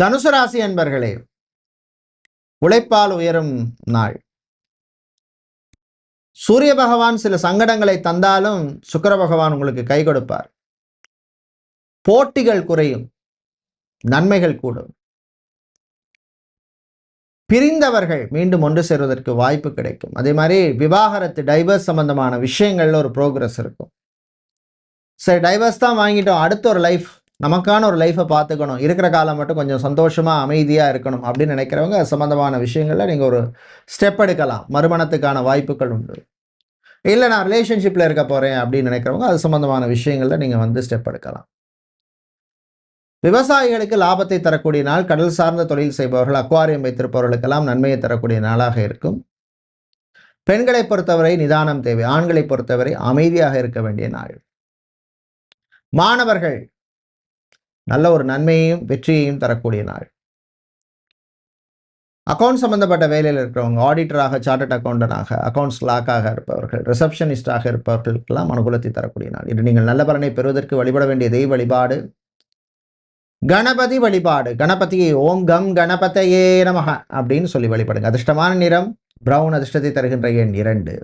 தனுசு ராசி அன்பர்களே உழைப்பால் உயரும் நாள். சூரிய பகவான் சில சங்கடங்களை தந்தாலும் சுக்கர பகவான் உங்களுக்கு கை கொடுப்பார். போட்டிகள் குறையும் நன்மைகள் கூடும். பிரிந்தவர்கள் மீண்டும் ஒன்று சேருவதற்கு வாய்ப்பு கிடைக்கும். அதே மாதிரி விவாகரத்து டைவர்ஸ் சம்பந்தமான விஷயங்கள்ல ஒரு ப்ரோக்ரஸ் இருக்கும். சரி டைவர்ஸ் தான் வாங்கிட்டோம். அடுத்த ஒரு லைஃப் நமக்கான ஒரு லைஃப்பை பார்த்துக்கணும். இருக்கிற காலம் மட்டும் கொஞ்சம் சந்தோஷமாக அமைதியாக இருக்கணும் அப்படின்னு நினைக்கிறவங்க சம்மந்தமான விஷயங்களில் நீங்கள் ஒரு ஸ்டெப் எடுக்கலாம். மறுமணத்துக்கான வாய்ப்புகள் உண்டு. இல்லை நான் ரிலேஷன்ஷிப்பில் இருக்க போகிறேன் அப்படின்னு நினைக்கிறவங்க அது சம்மந்தமான விஷயங்களில் நீங்கள் வந்து ஸ்டெப் எடுக்கலாம். விவசாயிகளுக்கு லாபத்தை தரக்கூடிய நாள் கடல் சார்ந்த தொழில் செய்பவர்கள் அக்வாரியம் வைத்திருப்பவர்களுக்கெல்லாம் நன்மையை தரக்கூடிய நாளாக இருக்கும். பெண்களை பொறுத்தவரை நிதானம் தேவை. ஆண்களை பொறுத்தவரை அமைதியாக இருக்க வேண்டிய நாள். மாணவர்கள் நல்ல ஒரு நன்மையையும் வெற்றியையும் தரக்கூடிய நாள். அக்கௌண்ட் சம்மந்தப்பட்ட வேலையில் இருக்கிறவங்க ஆடிட்டராக சார்ட்டட் அக்கௌண்டனாக அக்கௌண்ட்ஸ் லாக்காக இருப்பவர்கள் ரிசப்ஷனிஸ்டாக இருப்பவர்களுக்கெல்லாம் அனுகூலத்தை தரக்கூடிய நாள். இன்று நீங்கள் நல்ல பலனை பெறுவதற்கு வழிபட வேண்டிய தெய்வ வழிபாடு. கணபதி வழிபாடு. கணபதியை ஓம் கம் கணபதையே நமக அப்படின்னு சொல்லி வழிபடுங்க. அதிர்ஷ்டமான நிறம் பிரவுன் அதிர்ஷ்டத்தை தருகின்ற எண் இரண்டு.